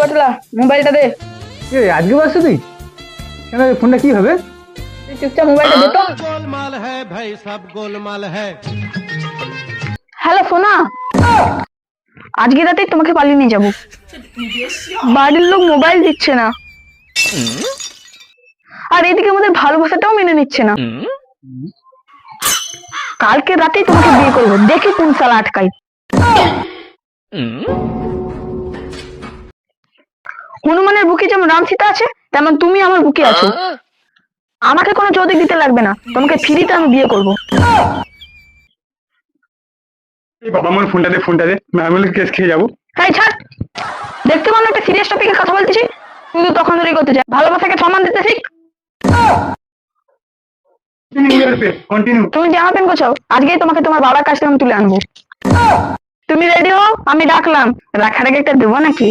কটলা মোবাইলটা দে। এ আজকে বাসছো তুই? কেন ফোনটা কি হবে? চুপচাপ মোবাইলটা দে তো। গোলমাল হ্যায় ভাই সব গোলমাল হ্যায় হ্যালো সোনা। আজকে রাতে তোমাকে পালিয়ে নিয়ে যাব। বাড়ির লোক মোবাইল দিচ্ছে না। আর এদিকে আমাদের ভালোবাসাটাও মেনে নিচ্ছে না। কালকে রাতেই তোমাকে বিয়ে করব। দেখে কোন সালা আটকাই হনুমানের বুকে যেমন রাম সীতা আছে তেমন তুমি আমার বুকে আছো। আমাকে কোনো যৌতুক দিতে লাগবে না। তোমাকে ফ্রিতে আমি বিয়ে করব। এই বাবা আমার ফোনটা দে ফোনটা দে। আমি কেস খেয়ে যাব। তাই ছাড়। দেখতে পারো একটা সিরিয়াস টপিকে কথা বলতেছি। শুধু তখন ধরেই করতে চাই ভালোবাসাকে সম্মান দিতে শিখ। কন্টিনিউ তুমি জামা প্যান্ট গোছাও আজকেই তোমাকে তোমার বাবার কাছ থেকে আমি তুলে আনব। তুমি রেডি হও? আমি ডাকলাম। রাখার আগে একটা দেবো নাকি?